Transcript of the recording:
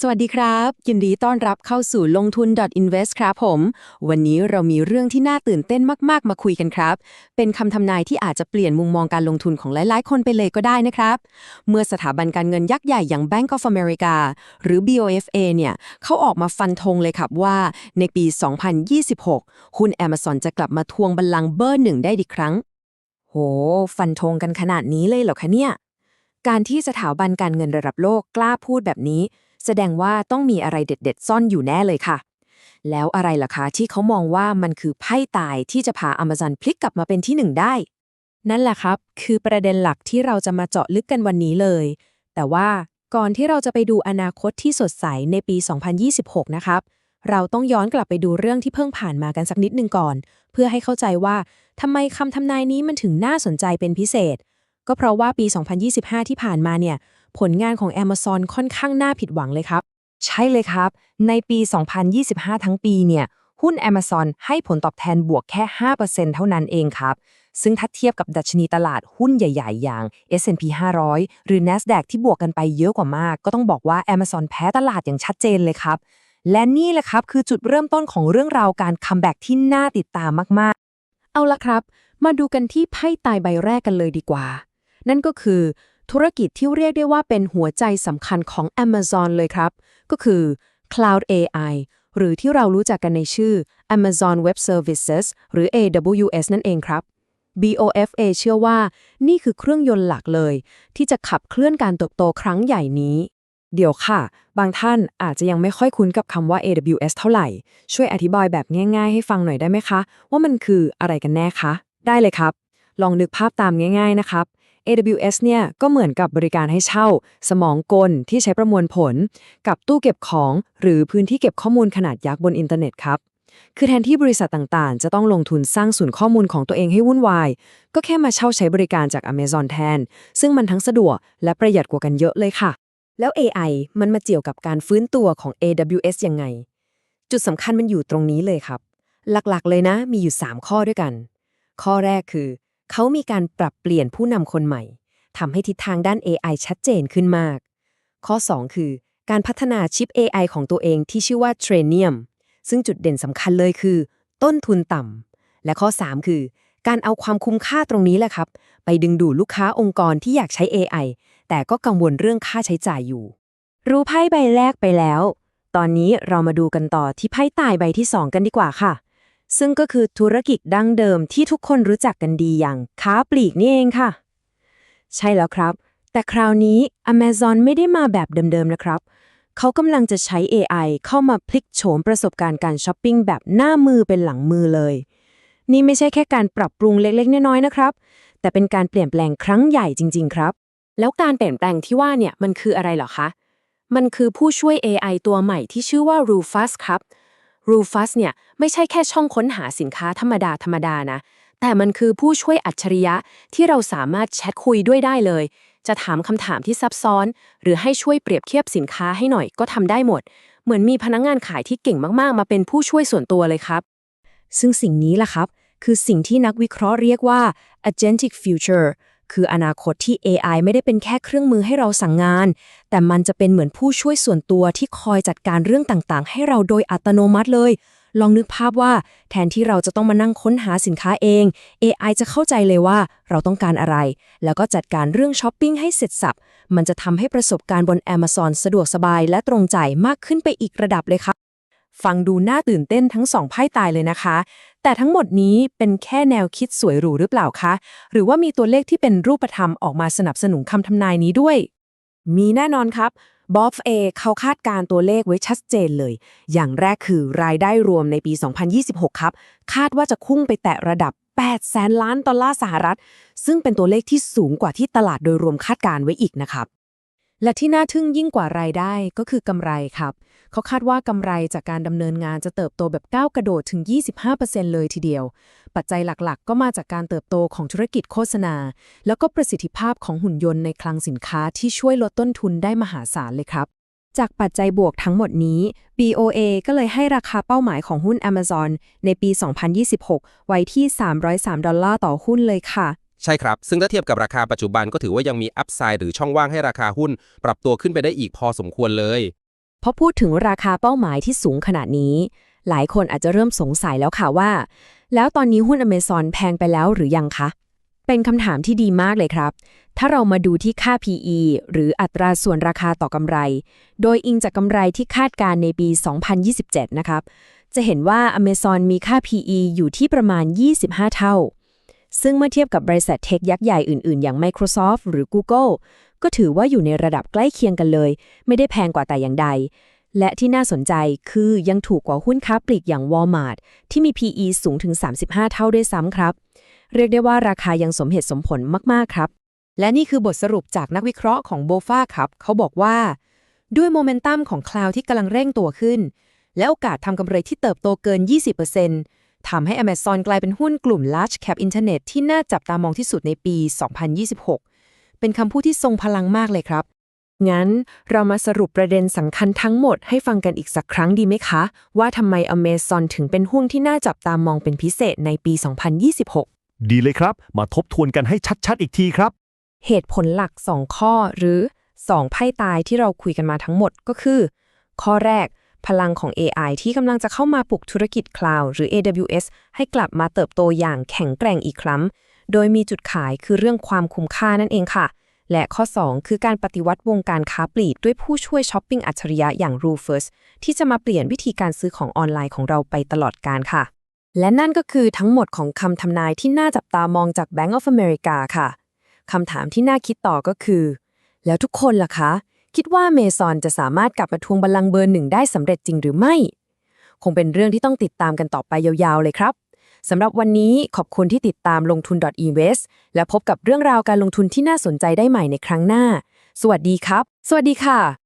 สวัสดีครับ ยินดีต้อนรับเข้าสู่ลงทุน .invest ครับผม วันนี้เรามีเรื่องที่น่าตื่นเต้นมาก ๆ มาคุยกันครับ เป็นคำทำนายที่อาจจะเปลี่ยนมุมมองการลงทุนของหลาย ๆ คนไปเลยก็ได้นะครับ เมื่อสถาบันการเงินยักษ์ใหญ่อย่าง Bank of America หรือ BOFA เนี่ยเขาออกมาฟันธงเลยครับว่า ในปี 2026 หุ้น Amazon จะกลับมาทวงบัลลังก์เบอร์หนึ่งได้อีกครั้ง โห ฟันธงกันขนาดนี้เลยเหรอคะเนี่ย การที่สถาบันการเงินระดับโลกกล้าพูดแบบนี้ แสดงว่าต้องมีอะไรเด็ด ๆ ซ่อนอยู่แน่เลยค่ะ แล้วอะไรล่ะคะที่เขามองว่ามันคือไพ่ตายที่จะพา Amazon พลิกกลับมาเป็นที่หนึ่งได้ นั่นแหละครับ คือประเด็นหลักที่เราจะมาเจาะลึกกันวันนี้เลย แต่ว่าก่อนที่เราจะไปดูอนาคตที่สดใสในปี 2026 นะครับ เราต้องย้อนกลับไปดูเรื่องที่เพิ่งผ่านมากันสักนิดหนึงก่อน เพื่อให้เข้าใจว่าทำไมคำทำนายนี้มันถึงน่าสนใจเป็นพิเศษ ก็เพราะว่าปี 2025 ที่ผ่านมาเนี่ย ผลงานของ Amazon ค่อนข้างน่าผิดหวังเลยครับ ใช่เลยครับ ในปี 2025 ทั้งปีเนี่ย หุ้น Amazon ให้ผลตอบแทนบวกแค่ 5%เท่านั้นเองครับ ซึ่งถ้าเทียบกับดัชนีตลาดหุ้นใหญ่ ๆ อย่าง S&P 500 หรือ NASDAQ ที่บวกกันไปเยอะกว่ามาก ก็ต้องบอกว่า Amazon แพ้ตลาดอย่างชัดเจนเลยครับ และนี่แหละครับคือจุดเริ่มต้นของเรื่องราวการคัมแบ็กที่น่าติดตามมากๆ เอาละครับ มาดูกันที่ไพ่ตายใบแรกกันเลยดีกว่า นั่นก็คือ ธุรกิจที่เรียกได้ว่าเป็นหัวใจสำคัญของ Amazon เลยครับ ก็คือ Cloud AI หรือที่เรารู้จักกันในชื่อ Amazon Web Services หรือ AWS นั่นเองครับ BOFA เชื่อว่านี่คือเครื่องยนต์หลักเลย ที่จะขับเคลื่อนการเติบโตครั้งใหญ่นี้ เดี๋ยวค่ะ บางท่านอาจจะยังไม่ค่อยคุ้นกับคำว่า AWS เท่าไหร่ ช่วยอธิบายแบบง่าย ๆ ให้ฟังหน่อยได้ไหมคะ ว่ามันคืออะไรกันแน่คะ ได้เลยครับ ลองนึกภาพตามง่าย ๆ นะครับ AWS เนี่ยก็เหมือนกับบริการให้เช่า สมองกลที่ใช้ประมวลผล กับตู้เก็บของ หรือพื้นที่เก็บข้อมูลขนาดยักษ์บนอินเทอร์เน็ตครับ คือแทนที่บริษัทต่างๆ จะต้องลงทุนสร้างศูนย์ข้อมูลของตัวเองให้วุ่นวาย ก็แค่มาเช่าใช้บริการจาก Amazon แทน ซึ่งมันทั้งสะดวกและประหยัดกว่ากันเยอะเลยค่ะ แล้ว AI มันมาเกี่ยวกับการฟื้นตัวของ AWS ยังไง จุดสำคัญมันอยู่ตรงนี้เลยครับ หลักๆ เลยนะมีอยู่ 3 ข้อด้วยกัน ข้อแรกคือ เขามีการปรับเปลี่ยนผู้นำคนใหม่ทำให้ทิศทางด้าน AI ชัดเจนขึ้นมาก ข้อ 2 คือ การพัฒนาชิป AI ของตัวเองที่ชื่อว่า Tranium ซึ่งจุดเด่นสำคัญเลยคือ ต้นทุนต่ำและข้อ 3 คือ การเอาความคุ้มค่าตรงนี้แหละครับ ไปดึงดูดลูกค้าองค์กรที่อยากใช้ AI แต่ก็กังวลเรื่องค่าใช้จ่ายอยู่ รู้ไพ่ใบแรกไปแล้ว ตอนนี้เรามาดูกันต่อที่ไพ่ตายใบที่ 2 กันดีกว่าค่ะ ซึ่งก็คือธุรกิจดั้งเดิมที่ทุกคนรู้จักกันดีอย่างค้าปลีกนี่เองค่ะ ใช่แล้วครับ แต่คราวนี้ Amazon ไม่ได้มาแบบเดิมๆนะครับ เขากำลังจะใช้ AI เข้ามาพลิกโฉมประสบการณ์การช้อปปิ้งแบบหน้ามือเป็นหลังมือเลย นี่ไม่ใช่แค่การปรับปรุงเล็กๆ น้อยๆนะครับ แต่เป็นการเปลี่ยนแปลงครั้งใหญ่จริง ๆ ครับ แล้วการเปลี่ยนแปลงที่ว่าเนี่ยมันคืออะไรเหรอคะมันคือผู้ช่วย AI ตัวใหม่ที่ชื่อว่า Rufus ครับ Rufus เนี่ยไม่ใช่แค่ช่องค้นหาสินค้าธรรมดาธรรมดานะ แต่มันคือผู้ช่วยอัจฉริยะที่เราสามารถแชทคุยด้วยได้เลย จะถามคำถามที่ซับซ้อน หรือให้ช่วยเปรียบเทียบสินค้าให้หน่อยก็ทำได้หมด เหมือนมีพนักงานขายที่เก่งมากๆ มาเป็นผู้ช่วยส่วนตัวเลยครับ ซึ่งสิ่งนี้ล่ะครับ คือสิ่งที่นักวิเคราะห์เรียกว่า agentic future คืออนาคตที่ AI ไม่ได้เป็นแค่เครื่องมือให้เราสั่งงาน แต่มันจะเป็นเหมือนผู้ช่วยส่วนตัวที่คอยจัดการเรื่องต่างๆ ให้เราโดยอัตโนมัติเลย ลองนึกภาพว่าแทนที่เราจะต้องมานั่งค้นหาสินค้าเอง AI จะเข้าใจเลยว่าเราต้องการอะไร แล้วก็จัดการเรื่องช้อปปิ้งให้เสร็จสับ มันจะทำให้ประสบการณ์บน Amazon สะดวกสบายและตรงใจมากขึ้นไปอีกระดับเลยครับ ฟังดูน่าตื่นเต้นทั้งสองไพ่ตายเลยนะคะ แต่ทั้งหมดนี้เป็นแค่แนวคิดสวยหรูหรือเปล่าคะ หรือว่ามีตัวเลขที่เป็นรูปธรรมออกมาสนับสนุนคำทำนายนี้ด้วย มีแน่นอนครับบอฟเอเขาคาดการ์ตัวเลขไว้ชัดเจนเลย อย่างแรกคือรายได้รวมในปี 2026 ครับ คาดว่าจะพุ่งไปแตะระดับ 8 แสนล้านดอลลาร์สหรัฐ ซึ่งเป็นตัวเลขที่สูงกว่าที่ตลาดโดยรวมคาดการณ์ไว้อีกนะครับ และที่น่าทึ่งยิ่งกว่ารายได้ก็คือกำไรครับ เขาคาดว่ากำไรจากการดำเนินงานจะเติบโตแบบก้าวกระโดดถึง 25%เลยทีเดียว ปัจจัยหลักๆ ก็มาจากการเติบโตของธุรกิจโฆษณา แล้วก็ประสิทธิภาพของหุ่นยนต์ในคลังสินค้าที่ช่วยลดต้นทุนได้มหาศาลเลยครับจากปัจจัยบวกทั้งหมดนี้ BOA ก็เลยให้ราคาเป้าหมายของหุ้น Amazon ในปี 2026 ไว้ที่ 303 ดอลลาร์ต่อหุ้นเลยค่ะ ใช่ครับ ซึ่งถ้าเทียบกับราคาปัจจุบันก็ถือว่ายังมีอัพไซด์หรือช่องว่างให้ราคาหุ้น ปรับตัวขึ้นไปได้อีกพอสมควรเลย พอพูดถึงราคาเป้าหมายที่สูงขนาดนี้ หลายคนอาจจะเริ่มสงสัยแล้วค่ะว่า แล้วตอนนี้หุ้น Amazon แพงไปแล้วหรือยังคะ เป็นคำถามที่ดีมากเลยครับ ถ้าเรามาดูที่ค่า PE หรืออัตราส่วนราคาต่อกำไร โดยอิงจากกำไรที่คาดการณ์ในปี 2027 นะครับ จะเห็นว่า Amazon มีค่า PE อยู่ที่ประมาณ 25 เท่าซึ่งเมื่อเทียบกับบริษัทเทคยักษ์ใหญ่อื่นๆ อย่าง Microsoft หรือ Google ก็ถือว่าอยู่ในระดับใกล้เคียงกันเลย ไม่ได้แพงกว่าแต่อย่างใด และที่น่าสนใจคือยังถูกกว่าหุ้นค้าปลีกอย่าง Walmart ที่มี PE สูงถึง 35 เท่าด้วยซ้ำครับ เรียกได้ว่าราคายังสมเหตุสมผลมากๆครับ และนี่คือบทสรุปจากนักวิเคราะห์ของโบฟาครับ เขาบอกว่า ด้วยโมเมนตัมของคลาวที่กำลังเร่งตัวขึ้น และโอกาสทำกำไรที่เติบโตเกิน 20%ทำให้ Amazon กลายเป็นหุ้นกลุ่ม Large Cap Internet ที่น่าจับตามองที่สุดในปี 2026 เป็นคำพูดที่ทรงพลังมากเลยครับ งั้นเรามาสรุปประเด็นสำคัญทั้งหมดให้ฟังกันอีกสักครั้งดีไหมคะ ว่าทำไม Amazon ถึงเป็นหุ้นที่น่าจับตามองเป็นพิเศษในปี 2026 ดีเลยครับ มาทบทวนกันให้ชัดๆ อีกทีครับ เหตุผลหลัก 2 ข้อหรือ 2 ไพ่ตายที่เราคุยกันมาทั้งหมดก็คือ ข้อแรกพลังของ AI ที่กำลังจะเข้ามาปลุกธุรกิจคลาวด์หรือ AWS ให้กลับมาเติบโตอย่างแข็งแกร่งอีกครั้ง โดยมีจุดขายคือเรื่องความคุ้มค่านั่นเองค่ะ และข้อ 2 คือการปฏิวัติวงการค้าปลีกด้วยผู้ช่วยช้อปปิ้งอัจฉริยะอย่าง Rufus ที่จะมาเปลี่ยนวิธีการซื้อของออนไลน์ของเราไปตลอดกาลค่ะ และนั่นก็คือทั้งหมดของคำทำนายที่น่าจับตามองจาก Bank of America ค่ะคำถามที่น่าคิดต่อก็คือ แล้วทุกคนล่ะคะ คิดว่าเมซอนจะสามารถกลับมาทวงบัลลังก์เบอร์หนึ่งได้สำเร็จจริงหรือไม่ คงเป็นเรื่องที่ต้องติดตามกันต่อไปยาวๆเลยครับ สำหรับวันนี้ขอบคุณที่ติดตามลงทุน .invest และพบกับเรื่องราวการลงทุนที่น่าสนใจได้ใหม่ในครั้งหน้า สวัสดีครับ สวัสดีค่ะ